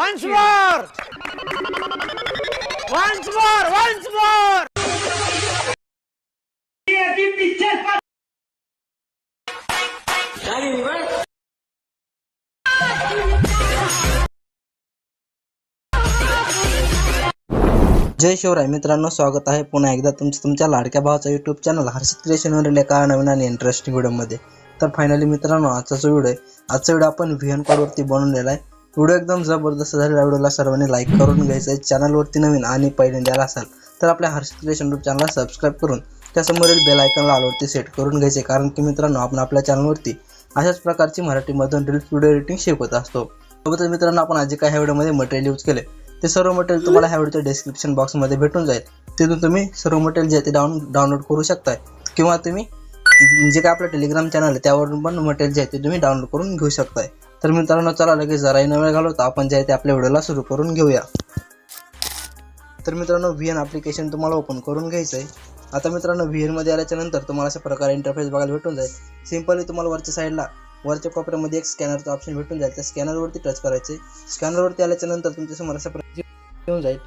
Once more! Once more! Once more! जय शिवराय मित्रांनो स्वागत आहे पुन्हा एकदा तुमचं तुमच्या लाडक्या भावाचा यूट्यूब चॅनल हर्षित क्रिएशनवरील एका नवीन आणि इंटरेस्टिंग व्हिडिओमध्ये तर फायनली मित्रांनो आजचा जो व्हिडिओ आहे आजचा व्हिडिओ आपण व्ही एन कोडवरती बनवलेला आहे व्हिडिओ एकदम जबरदस्त झालेला व्हिडिओला सर्वांनी लाईक करून घ्यायचा आहे. चॅनलवरती नवीन आणि पहिल्यांदा असाल तर आपल्या हर्षित क्रिएशन यूट्यूब चॅनलला सबस्क्राईब करून त्यासमोरील बेल आयकनला आलवरती सेट करून घ्यायचे. कारण की मित्रांनो आपण आपल्या चॅनलवरती अशाच प्रकारची मराठीमधून रील्स व्हिडिओ एडिटिंग शिकवत असतो. सोबतच मित्रांनो आपण आज काय काही ह्या व्हिडिओमध्ये मटेरियल यूज केले ते सर्व मटेरियल तुम्हाला ह्या व्हिडिओच्या डिस्क्रिप्शन बॉक्समध्ये भेटून जाईल. तिथून तुम्ही सर्व मटेरियल जे आहे ते डाऊन डाउनलोड करू शकताय. किंवा तुम्ही जे काय आपलं टेलिग्राम चॅनल आहे त्यावरून पण मटेरियल जे आहे ते तुम्ही डाउनलोड करून घेऊ शकताय. तर मित्रांनो चला लगेच जराही न वेळ घालवता. आपण जे आहे ते आपल्या व्हिडिओला सुरू करून घेऊया. तर मित्रांनो व्ही एन ॲप्लिकेशन तुम्हाला ओपन करून घ्यायचं आहे आता मित्रांनो व्ही एनमध्ये आल्याच्यानंतर तुम्हाला अशा प्रकारे इंटरफेस बघायला भेटून जाईल. सिम्पली तुम्हाला वरच्या साईडला वरच्या कॉपऱ्यामध्ये एक स्कॅनरचा ऑप्शन भेटून जाईल. त्या स्कॅनरवरती टच करायचे स्कॅनरवरती आल्याच्यानंतर तुमच्यासमोर अशा प्रकारे येऊन जाईल.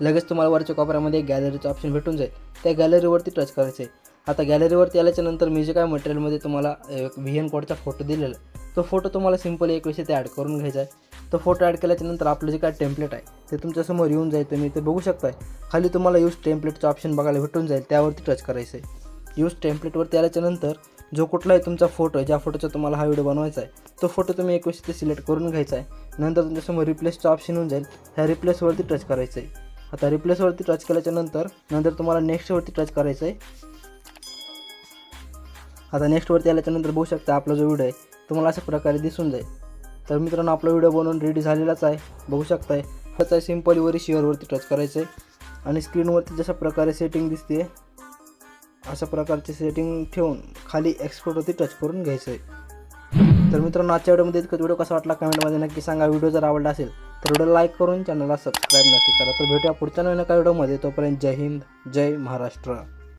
लगेच तुम्हाला वरच्या कोपऱ्यामध्ये एक गॅलरीचं ऑप्शन भेटून जाईल. त्या गॅलरीवरती टच करायचं आहे आता गॅलरीवरती आल्याच्यानंतर मी जे काय मटेरियलमध्ये तुम्हाला व्ही एन कोडचा फोटो दिलेला आहे तो फोटो तुम्हाला सिंपल एक विषय ते ॲड करून घ्यायचा आहे. तो फोटो ॲड केल्याच्यानंतर आपलं जे काय टेम्पलेट आहे ते तुमच्यासमोर येऊन जाईल तुम्ही ते बघू शकताय. खाली तुम्हाला यूज टेम्पलेटचं ऑप्शन बघायला भेटून जाईल त्यावरती टच करायचं आहे यूज टेम्पलेटवरती आल्याच्यानंतर जो कुठलाही तुमचा फोटो आहे ज्या फोटोचा तुम्हाला हा व्हिडिओ बनवायचा आहे तो फोटो तुम्ही एक ते सिलेक्ट करून घ्यायचा आहे. नंतर तुमच्यासमोर रिप्लेसचं ऑप्शन येऊन जाईल ह्या रिप्लेसवरती टच करायचं आहे आता रिप्लेसवरती टच केल्याच्यानंतर नंतर तुम्हाला नेक्स्टवरती टच करायचं आहे आता नेक्स्टवरती आल्याच्यानंतर बघू शकता आपला जो व्हिडिओ आहे तुम्हाला अशा प्रकारे दिसून जाईल. तर मित्रांनो आपला व्हिडिओ बनवून रेडी झालेलाच आहे. बघू शकताय हाच आहे सिम्पली वरी शेअरवरती टच करायचं आहे आणि स्क्रीनवरती जशा प्रकारे सेटिंग दिसते अशा प्रकारची सेटिंग ठेवून खाली एक्सपोर्टवरती टच करून घ्यायचं आहे तर मित्रांनो आजच्या व्हिडिओमध्ये इतकं व्हिडिओ कसा वाटला कमेंटमध्ये नक्की सांगा. व्हिडिओ जर आवडला असेल तर व्हिडिओ लाईक करून चॅनलला सबस्क्राईब नक्की करा. तर भेटूया पुढच्या नवीन एका व्हिडिओमध्ये तोपर्यंत जय हिंद जय महाराष्ट्र.